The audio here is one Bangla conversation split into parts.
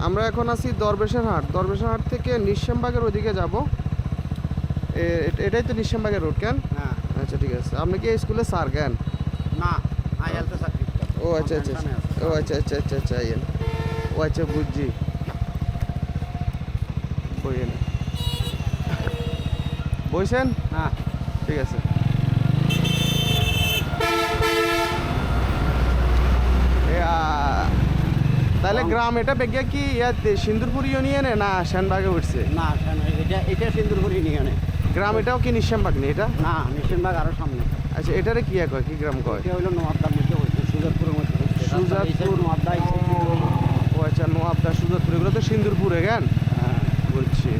আমরা এখন আছি দরবেশের হাট। দরবেশের হাট থেকে নিঃশ্যামবাগের ওদিকে যাব। এটাই তো নিঃশ্যামবাগের রোড কেন? হ্যাঁ। আচ্ছা ঠিক আছে। আপনি কি স্কুলে স্যার কেন? না ও আচ্ছা আচ্ছা আচ্ছা। ও আচ্ছা আচ্ছা আচ্ছা আচ্ছা আইয়েন ও আচ্ছা বুঝছি। বইয়েন বইছেন? হ্যাঁ। ঠিক আছে এ, আ, তাহলে গ্রাম। এটা বেগে কি ইয়াতে সিন্দুরপুর ইউনিয়নে না শ্যানবাগে উঠছে? না এটা এটা সিন্দুরপুরি নিয়ে নে গ্রাম এটাও কি নিঃশ্যামবাগ নেই এটা? না নিশিমবাগ আরও সামনে। আচ্ছা এটারে কি কয় কি গ্রাম কয়? এটা হইল নোয়াবদার মধ্যে হয়েছে সুজাতপুরের মধ্যে সুজাতপুর। নোয়াবদা ও আচ্ছা নোয়াবদা সুজাতপুর এগুলো তো সিন্দুরপুরে কেন? হ্যাঁ। বুঝছি।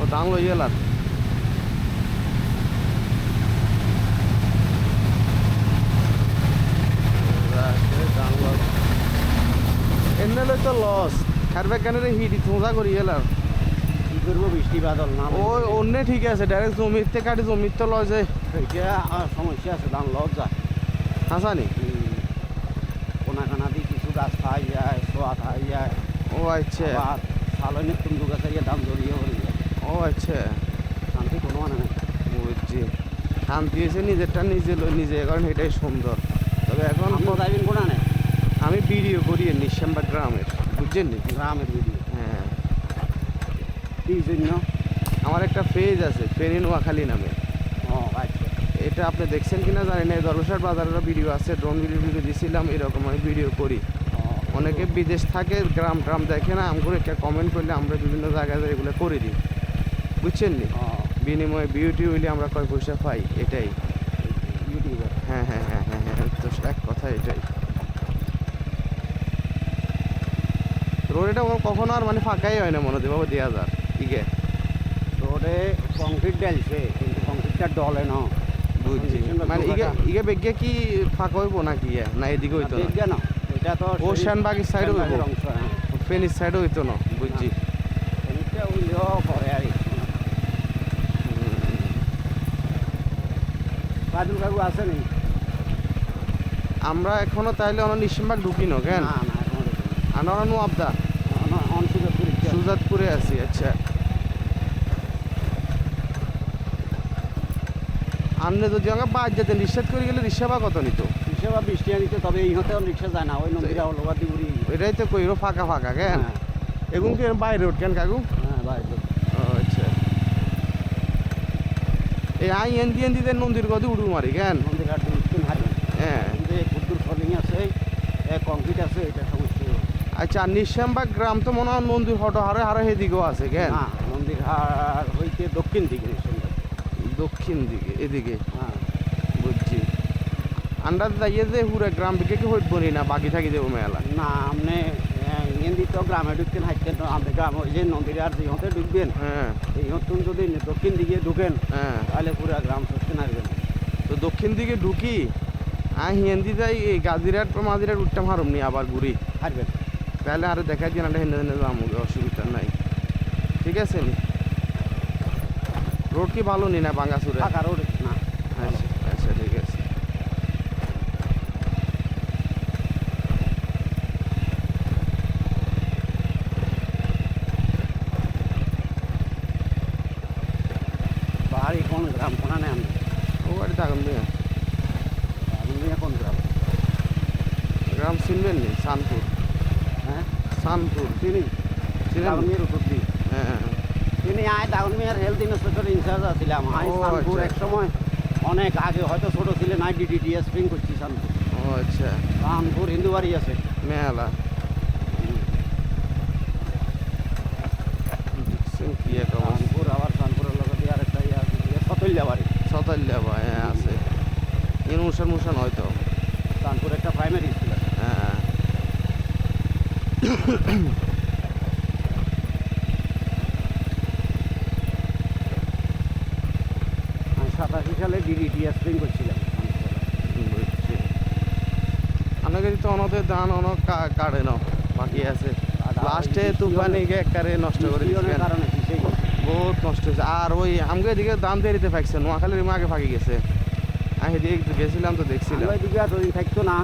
ও দাম লই এলার তো লস খারবে কেন হিডি থোঁজা করি এলার কি করব বৃষ্টি বাদল না ও অন্য ঠিক আছে ডাইরেক্ট জমিতে কাটি জমিতে লয় যায় এটা সমস্যা আছে দাম লস যায় হাসানি কোনা কানা দিয়ে কিছু গাছ খাই যায় সোয়া খাই যায়। ও আচ্ছা। আবার সালনে তুন্দু গাছের দাম জড়িয়ে পড়ে ও আচ্ছা। শান্তি কোনো মানে নেই। বুঝছি শান্তি হয়েছে নিজেরটা নিজে নিজে কারণ এটাই সুন্দর তবে এখন যাইবেন কোনা নেই? আমি ভিডিও করি নিঃশ্যামবাগ গ্রামের বুঝছেন নি? গ্রামের ভিডিও। হ্যাঁ। কি জন্য? আমার একটা পেজ আছে ফেনী নোয়াখালী নামে। ও আচ্ছা। এটা আপনি দেখছেন কিনা জানি না দরবেশার বাজারের ভিডিও আছে ড্রোন ভিডিও ভিডিও দিয়েছিলাম এরকম আমি ভিডিও করি। অনেকে বিদেশ থাকে গ্রাম ট্রাম দেখে না আমি করে একটা কমেন্ট করলে আমরা বিভিন্ন জায়গায় এগুলো করে দিই। বুঝছেন নি? বিনিময়ে বিউটি হইলে আমরা কয় পয়সা পাই এটাই। ইউটিউবার। হ্যাঁ হ্যাঁ হ্যাঁ হ্যাঁ হ্যাঁ তো এক কথা এটাই। রোডটা কখনো আর মানে ফাঁকাই হয় না মনে হয় বাবা দেওয়া যার ইগে রোডে কংক্রিট ডালছে কিন্তু কংক্রিটটা ডলে না। বুঝছি। মানে ইগে ইগে বেগে কি ফাঁকা হইব না কি? না এদিকে হইতো না। এটা তো ও শ্যানবাগের এ হইবো? হ্যাঁ। ফেনির সাইডে হইতো না বুঝছি। এটা হইলেও করে আর। কাজল কাকু আছে নি আমরা এখনও তাইলে অনেক নিশ্চিমবাগ ঢুকি না কেন? আমরা নু অনসুযোগ আছি আচ্ছা। আপনি যদি আমাকে বাদ যেতেন রিক্সাত করে গেলে রিক্সা বা কত নিত? হিসেবে বৃষ্টি আনিতে তবে এই হতে রিক্সা যায় না ওই নদীরা হলো দিগুড়ি এটাই তো কইরো ফাঁকা ফাঁকা কেন? হ্যাঁ। এগুন কি বাইরে রোড কেন কাকু? হ্যাঁ বাইরে আচ্ছা। এই আই এন্দি এন্দিতে নদীর গদি উড়ু মারি কেন? মন্দির হাট হ্যাঁ। এই ফলিং আছে কংক্রিট আছে এটা আচ্ছা নিশ্যামবাগ গ্রাম তো মনে হয় নদীর হটো হারে হারে সেদিকেও আছে কেন? না মন্দির হাট হইতে দক্ষিণ দিকে দক্ষিণ দিকে এদিকে? হ্যাঁ। বুঝছি। আন্দাজ যাইয়ে যে পুরা গ্রাম দিকে কি হইত বনি না বাকি থাকি দেবো মেলা? না আপনি ইন্দি তো গ্রামে ঢুকতেন হাইতেন আপনি গ্রাম ওই যে নদীর আর যেহতে ঢুকবেন হ্যাঁ। হতুন যদি দক্ষিণ দিকে ঢুকেন হ্যাঁ। তাহলে পুরা গ্রাম সত্যি আসবেন তো দক্ষিণ দিকে ঢুকি আই হিন্দি যাই এই গাজিরাট মাজিরাট উঠতাম হারুম নি আবার ঘুরি। হারবেন। তাহলে আরে দেখাই দিন একটা হেন্দে হেন্দে যাব অসুবিধা নাই। ঠিক আছে? নি রোড কি ভালো নি না বাঙ্গাসুরে? ফাঁকা রোড না। আচ্ছা আচ্ছা ঠিক আছে। পাহাড়ি কোন গ্রাম? কোনা নেই আমি। ও বাড়ি থাকুন দিয়ে আমি কোন গ্রাম? গ্রাম চিনবেন নি সানপুর চিনি? চিনেন? দাগনমিয়ার উত্তর দিক হ্যাঁ তিনি আয় দাগনমিয়ার হেলথ ইন্সপেক্টর ইনচার্জ ছিলাম আই ও, শানপুর আচ্ছা। এক সময় অনেক আগে হয়তো ছোট ছিলেন আই ডিডিটিএস স্প্রিং করছি শানপুর ও আচ্ছা। শানপুর হিন্দু বাড়ি আছে। মেলা কি আবার শানপুরের লগত আর একটা ইয়ে আছে সতল্যা বাড়ি। হ্যাঁ আছে। ইন মুসান হয়তো। শানপুর একটা প্রাইমারি স্কুল সাতাশি সালে ডিডিটিএস স্প্রিং করছিলাম। তো দান অনেক কাটে ন বাকি আছে। লাস্টে তুফানি একবারে নষ্ট করে সেই? বহুত নষ্ট হয়েছে। আর ওই আমাকে এদিকে দাম দেরিতে ফাঁকছে নোয়াখালীর আগে ফাঁকি গেছে। আমি এদিকে গেছিলাম তো দেখছিলাম। এদিকে এতদিন থাকতো না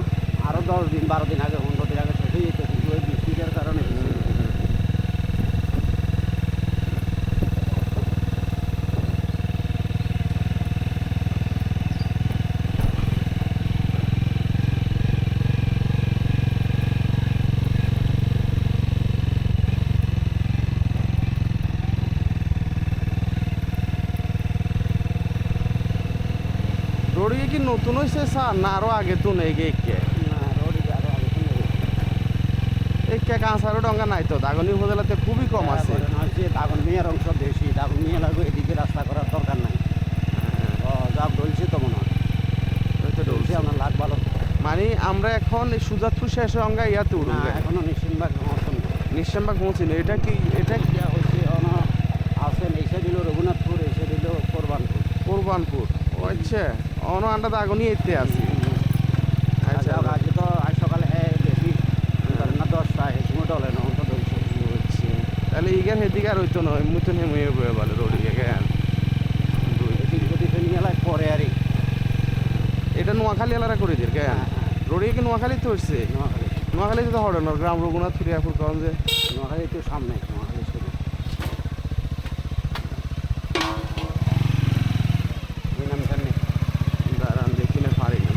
আরও দশ দিন বারো দিন আগে পনেরো দিন আগে শেষ হয়ে যেত কিন্তু ওই বৃষ্টিটার কারণে রোডে কি নতুন হয়েছে স্যার? না আরও আগে তো নেই গে কে না, রোড আরও আগে থেকে এই কে কাঁসারও ডঙ্গা নাই তো দাগনি উপজেলাতে খুবই কম হ্যাঁ, আছে। দাগন মেয়ের অংশ বেশি দাগন মেয়ে লাগবে এদিকে রাস্তা করার দরকার নাই। ও যা বলছি তো মনে হয়। ডলছে। আপনার লাখ ভালো। মানে আমরা এখন এই সুজাতপুর শেষে অঙ্গা ইয়াতে না এখনও নিশ্চিন্তবাগ মতন নিশ্চামবাগ পৌঁছিনি এটা কি এটা হচ্ছে আছেন এসে দিল রঘুনাথপুর এসে দিল কোরবানপুর। কোরবানপুর। ও আচ্ছা অন আন্ডা দাগনি এতে আছে। আচ্ছা আচ্ছা আজকে তো আজ সকালে এ বেশি না দশটা এই সময় ডলে না অন্ত ডলছে বুঝছি তাহলে ইগার হেদিকে আর হইতো নয় মুতন হেমে বয়ে বলে রোড কেন এদিক যদি নিয়ে এলাই পরে আরই এটা নোয়াখালী এলাকা করে দির কেন হ্যাঁ, হ্যাঁ। রোডে কি নোয়াখালী তো হচ্ছে? নোয়াখালী। তো হড়ে গ্রাম রঘুনাথ ফুরিয়াপুর কম যে নোয়াখালী একটু সামনে নোয়াখালী শুরু এই নামটা নেই দাঁড়ান দেখি না পারি না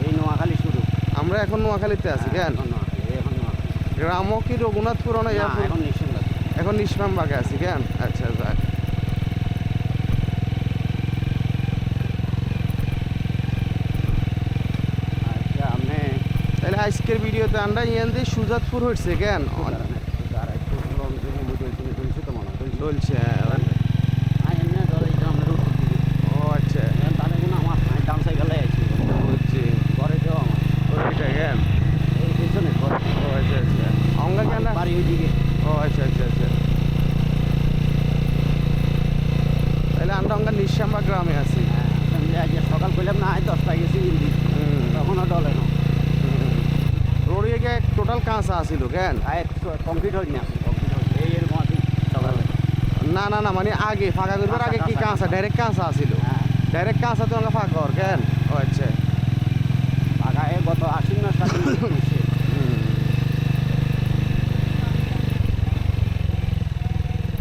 এই নোয়াখালী শুরু আমরা এখন নোয়াখালীতে আছি কেন? এখন নোয়াখালী। গ্রামও কি রঘুনাথপুর এখন এখন আছি কেন? আচ্ছা যাক। আচ্ছা তাহলে আজকের ভিডিওতে আমরা ইয়ান দিয়ে সুজাতপুর হচ্ছে কেন? চলছে তো মনে হয় চলছে আর এমনি ধরো এই গ্রামের উপর দিকে ও আচ্ছা এখন তাহলে কোনো আমার নাই ডান সাইকেলে আছি বুঝছি ঘরে যাও আমার ওইটা কেন এই পেছনে ঘরে ও আচ্ছা আচ্ছা অঙ্গা কেন বাড়ি ওইদিকে ও আচ্ছা আচ্ছা আচ্ছা তাহলে আমরা অঙ্গা নিঃশ্যামবাগ গ্রামে আছি হ্যাঁ আমি আজকে সকাল করলাম না আজ দশটায় গেছি ইন্দি হুম তখনও ডলে না রোডে গিয়ে টোটাল কাঁচা আসিল কেন? কমপ্লিট আছি সকালে না না না মানে আগে ফাঁকা করবার আগে কি কাঁচা। ডাইরেক্ট কাঁচা। হ্যাঁ। ডাইরেক্ট কাঁচা তো আমরা ফাঁকা কর কেন? ও আচ্ছা। পাকায় গত আশ্বিন মাস কাটিং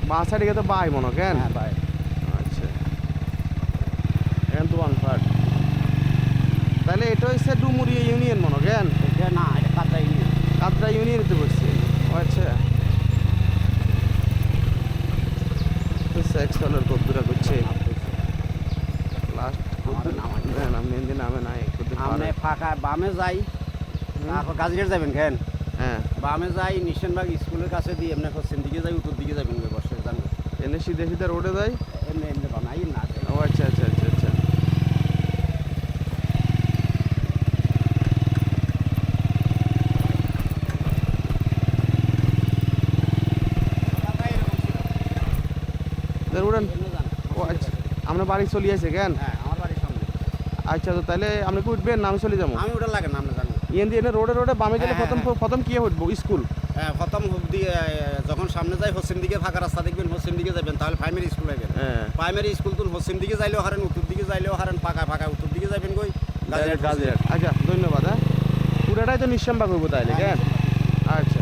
বাসা দিকে তো বাই মনে কেন? হ্যাঁ ভাই আচ্ছা। এখন তো ওয়ান ফাট তাহলে এটা হচ্ছে ডুমুরিয়া ইউনিয়ন মনে কেন? এটা না কাতরা ইউনিয়নেতে পড়ছে। ও আচ্ছা। তো সেক্স হলের কদ্দুরা করছে। লাস্ট। দেন আপনি নামে নাই আপনি। ফাঁকা বামে যাই গাজীরহাট যাবেন কেন? হ্যাঁ। বামে যাই নিশানবাগ স্কুলের কাছে দিয়ে এমনি পশ্চিম দিকে যাই উত্তর দিকে যাবেন এনে সিধে সিধে রোডে যায় এমনি এমনি বানাই না ও আচ্ছা আচ্ছা। তাহলে উড়ান। ও আচ্ছা। আমরা বাড়ি চলে আসে কেন? হ্যাঁ আমার বাড়ির সামনে। আচ্ছা তো তাহলে আপনি কি উঠবেন? আমি চলে যাব। আমি ওটা লাগে না আপনি জানেন ইয়েন দিয়ে রোডে রোডে বামে গেলে হ্যাঁ, প্রথম হ্যাঁ। প্রথম কি উঠবো? স্কুল? হ্যাঁ প্রথম দিয়ে যখন সামনে যাই পশ্চিম দিকে ফাঁকা রাস্তা দেখবেন পশ্চিম দিকে যাবেন তাহলে প্রাইমারি স্কুল হ্যাঁ। প্রাইমারি স্কুল তুল পশ্চিম দিকে যাইলেও হারেন উত্তর দিকে যাইলেও হারেন ফাঁকা ফাঁকা উত্তর দিকে যাবেন কই? গাজীরহাট আচ্ছা ধন্যবাদ হ্যাঁ। পুরাটাই তো নিঃসম্বাক হইব তাইলে কেন আচ্ছা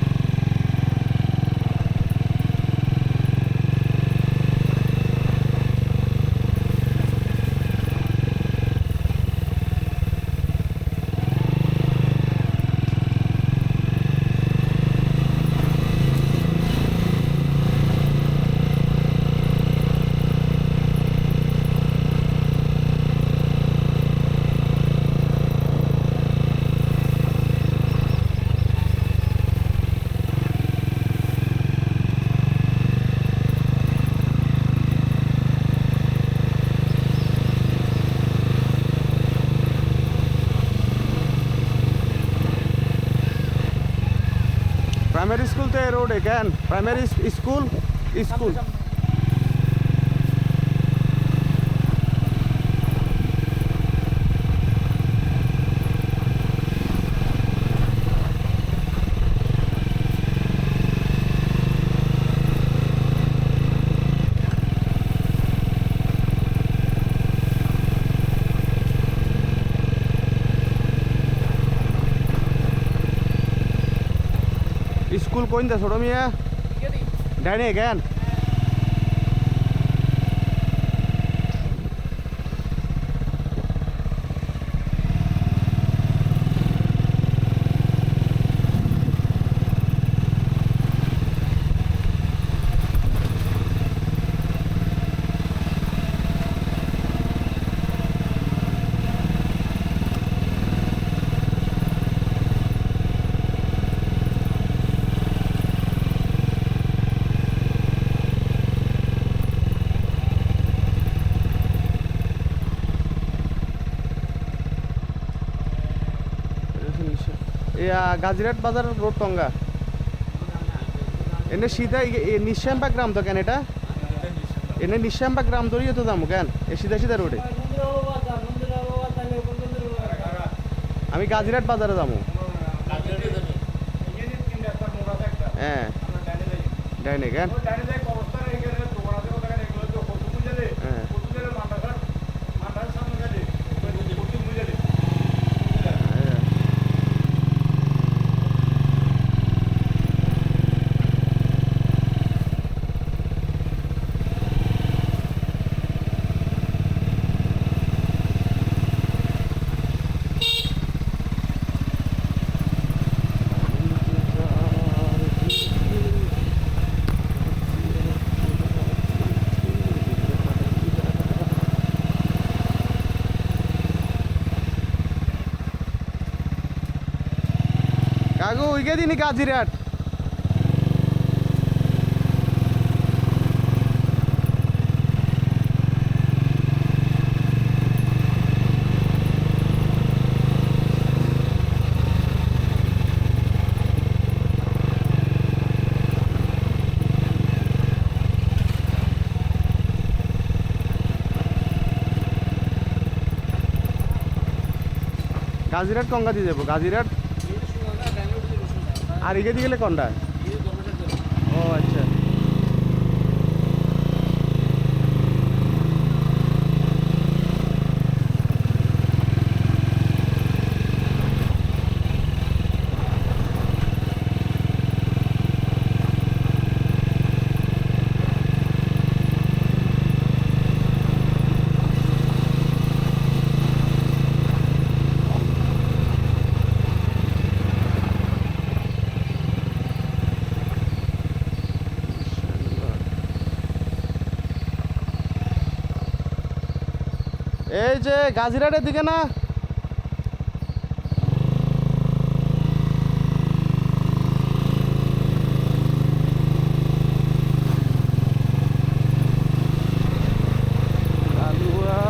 প্রাইমারি স্কুল তো রোডে কেন? প্রাইমারি স্কুল স্কুল স্কুল কোন দে ছোট মিয়া? ডাইনে কেন? গাজিরাট বাজার রোড টঙ্গা। এনে সিধা নিশ্যাম্পা গ্রাম তো কেন এটা? এনে নিশ্যাম্পা গ্রাম ধরিয়ে তো যাব কেন? এ সিধা সিধা রোডে। আমি গাজিরাট বাজারে যাব। হ্যাঁ। ডাইনে কেন? কাকু উইকে দিনি গাজিরাট গাজিরাট কঙ্গা দিয়ে যাব? গাজিরাট আর এগিয়ে গেলে কোনটা ও আচ্ছা এই যে গাজিরাটের দিকে না কালুয়া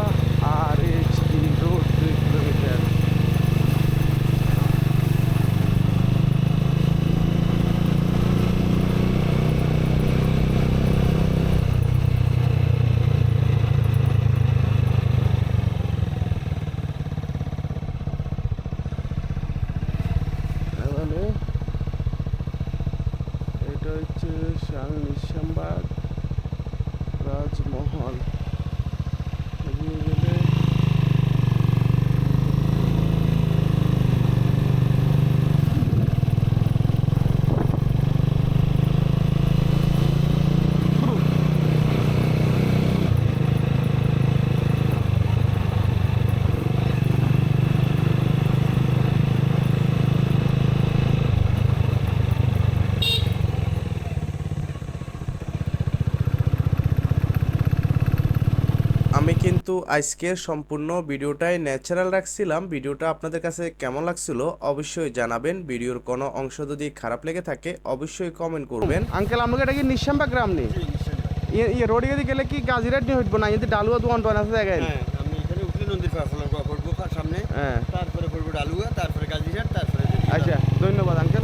আর এইচ ডি রোড দুই কিলোমিটার তাহলে এটা হচ্ছে শাল নিশামবাগ রাজমহল এগিয়ে গেলে আমি কিন্তু আজকের সম্পূর্ণ ভিডিওটাই ন্যাচারাল রাখছিলাম ভিডিওটা আপনাদের কাছে কেমন লাগছিল অবশ্যই জানাবেন। ভিডিওর কোনো অংশ যদি খারাপ লেগে থাকে অবশ্যই কমেন্ট করবেন। আঙ্কেল আমাকে এটা কি নিশ্যাম্বা গ্রাম নেই ইয়ে রোডে যদি গেলে কি গাজিরাট নিয়ে হইব না? যদি ডালুয়া দোকান টোয়ান আছে জায়গায়। হ্যাঁ আমি এখানে উঠলে নদীর পার ফলার পড়ব সামনে। হ্যাঁ। তারপরে পড়ব ডালুয়া তারপরে গাজিরাট তারপরে আচ্ছা ধন্যবাদ আঙ্কেল।